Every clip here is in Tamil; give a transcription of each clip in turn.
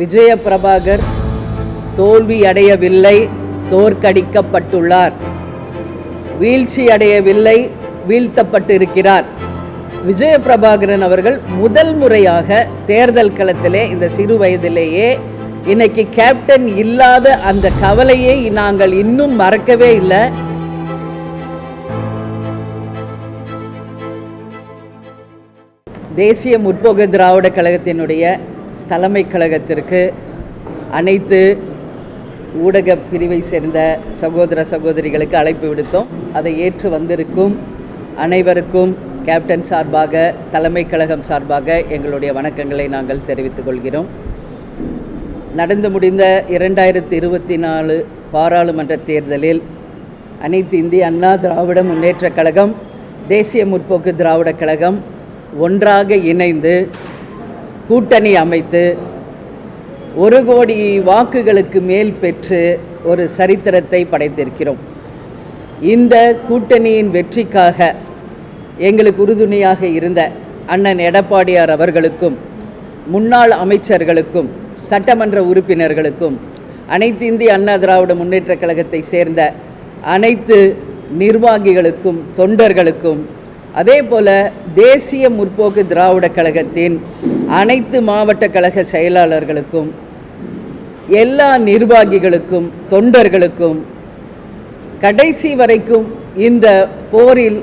விஜய பிரபாகர் தோல்வி அடையவில்லை தோற்கடிக்கப்பட்டுள்ளார். வீழ்ச்சி அடையவில்லை வீழ்த்தப்பட்டிருக்கிறார். விஜய பிரபாகரன் அவர்கள் முதல் முறையாக தேர்தல் களத்திலே இந்த சிறு வயதிலேயே இன்னைக்கு கேப்டன் இல்லாத அந்த கவலையை நாங்கள் இன்னும் மறக்கவே இல்லை. தேசிய முற்போக்கு திராவிட கழகத்தினுடைய தலைமை கழகத்திற்கு அனைத்து ஊடக பிரிவை சேர்ந்த சகோதர சகோதரிகளுக்கு அழைப்பு விடுத்தோம். அதை ஏற்று வந்திருக்கும் அனைவருக்கும் கேப்டன் சார்பாக தலைமை கழகம் சார்பாக எங்களுடைய வணக்கங்களை நாங்கள் தெரிவித்துக் கொள்கிறோம். நடந்து முடிந்த இரண்டாயிரத்தி இருபத்தி நாலு பாராளுமன்ற தேர்தலில் அனைத்து இந்திய அண்ணா திராவிட முன்னேற்றக் கழகம் தேசிய முற்போக்கு திராவிடக் கழகம் ஒன்றாக இணைந்து கூட்டணி அமைத்து ஒரு கோடி வாக்குகளுக்கு மேல் பெற்று ஒரு சரித்திரத்தை படைத்திருக்கிறோம். இந்த கூட்டணியின் வெற்றிக்காக எங்களுக்கு உறுதுணையாக இருந்த அண்ணன் எடப்பாடியார் அவர்களுக்கும் முன்னாள் அமைச்சர்களுக்கும் சட்டமன்ற உறுப்பினர்களுக்கும் அனைத்து இந்திய அண்ணா திராவிட முன்னேற்றக் கழகத்தை சேர்ந்த அனைத்து நிர்வாகிகளுக்கும் தொண்டர்களுக்கும் அதே போல தேசிய முற்போக்கு திராவிட கழகத்தின் அனைத்து மாவட்ட கழக செயலாளர்களுக்கும் எல்லா நிர்வாகிகளுக்கும் தொண்டர்களுக்கும் கடைசி வரைக்கும் இந்த போரில்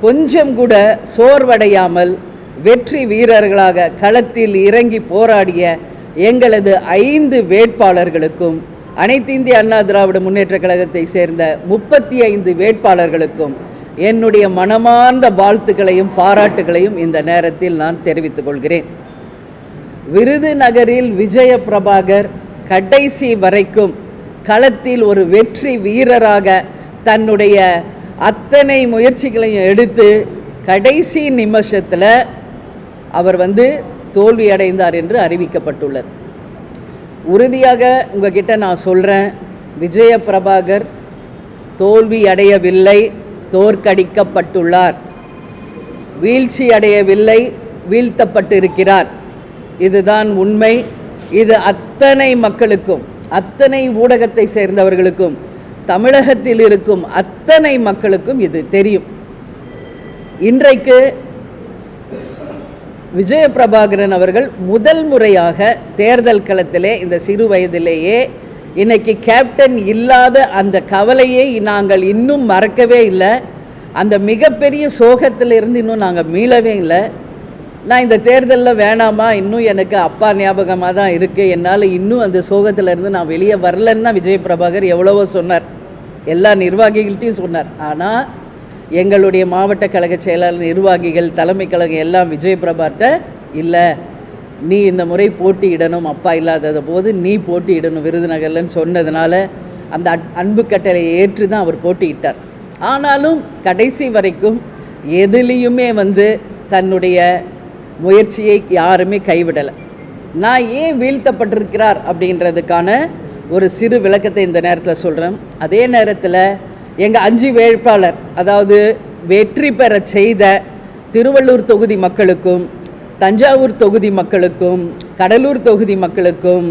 கொஞ்சம் கூட சோர்வடையாமல் வெற்றி வீரர்களாக களத்தில் இறங்கி போராடிய எங்களது ஐந்து வேட்பாளர்களுக்கும் அனைத்து இந்திய அண்ணா திராவிட முன்னேற்றக் கழகத்தை சேர்ந்த முப்பத்தி ஐந்து வேட்பாளர்களுக்கும் என்னுடைய மனமார்ந்த வாழ்த்துக்களையும் பாராட்டுகளையும் இந்த நேரத்தில் நான் தெரிவித்துக் கொள்கிறேன். விருதுநகரில் விஜய பிரபாகர் கடைசி வரைக்கும் களத்தில் ஒரு வெற்றி வீரராக தன்னுடைய அத்தனை முயற்சிகளையும் எடுத்து கடைசி நிமிஷத்தில் அவர் வந்து தோல்வி அடைந்தார் என்று அறிவிக்கப்பட்டுள்ளது. உறுதியாக உங்ககிட்ட நான் சொல்கிறேன் விஜய பிரபாகர் தோல்வி அடையவில்லை தோற்கடிக்கப்பட்டுள்ளார். வீழ்ச்சி அடையவில்லை வீழ்த்தப்பட்டிருக்கிறார். இதுதான் உண்மை. இது அத்தனை மக்களுக்கும் அத்தனை ஊடகத்தை சேர்ந்தவர்களுக்கும் தமிழகத்தில் இருக்கும் அத்தனை மக்களுக்கும் இது தெரியும். இன்றைக்கு விஜயபிரபாகரன் அவர்கள் முதல் முறையாக தேர்தல் களத்திலே இந்த சிறு வயதிலேயே இன்னைக்கு கேப்டன் இல்லாத அந்த கவலையை நாங்கள் இன்னும் மறக்கவே இல்லை. அந்த மிகப்பெரிய சோகத்திலிருந்து இன்னும் நாங்கள் மீளவே இல்லை. நான் இந்த தேர்தலில் வேணாமா? இன்னும் எனக்கு அப்பா ஞாபகமாக தான் இருக்குது என்னால் இன்னும் அந்த சோகத்திலேருந்து நான் வெளியே வரலன்னு தான் விஜய் பிரபாகர் எவ்வளவோ சொன்னார். எல்லா நிர்வாகிகள்ட்டையும் சொன்னார். ஆனால் எங்களுடைய மாவட்ட கழக செயலாளர் நிர்வாகிகள் தலைமை கழகம் எல்லாம் விஜய் பிரபாட்ட இல்லை நீ இந்த முறை போட்டியிடணும். அப்பா இல்லாதத போது நீ போட்டியிடணும் விருதுநகர்லன்னு சொன்னதுனால அந்த அன்பு கட்டளையை ஏற்று தான் அவர் போட்டியிட்டார். ஆனாலும் கடைசி வரைக்கும் எதுலேயுமே வந்து தன்னுடைய முயற்சியை யாருமே கைவிடலை. நான் ஏன் வீழ்த்தப்பட்டிருக்கிறார் அப்படின்றதுக்கான ஒரு சிறு விளக்கத்தை இந்த நேரத்தில் சொல்கிறேன் அதே நேரத்தில் எங்கள் அஞ்சு வேட்பாளர் அதாவது வெற்றி பெற செய்த திருவள்ளூர் தொகுதி மக்களுக்கும் தஞ்சாவூர் தொகுதி மக்களுக்கும் கடலூர் தொகுதி மக்களுக்கும்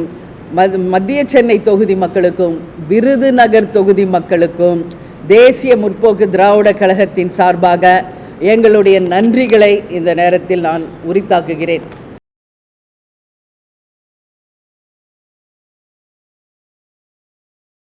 மத்திய சென்னை தொகுதி மக்களுக்கும் விருதுநகர் தொகுதி மக்களுக்கும் தேசிய முற்போக்கு திராவிட கழகத்தின் சார்பாக எங்களுடைய நன்றிகளை இந்த நேரத்தில் நான் உரித்தாக்குகிறேன்.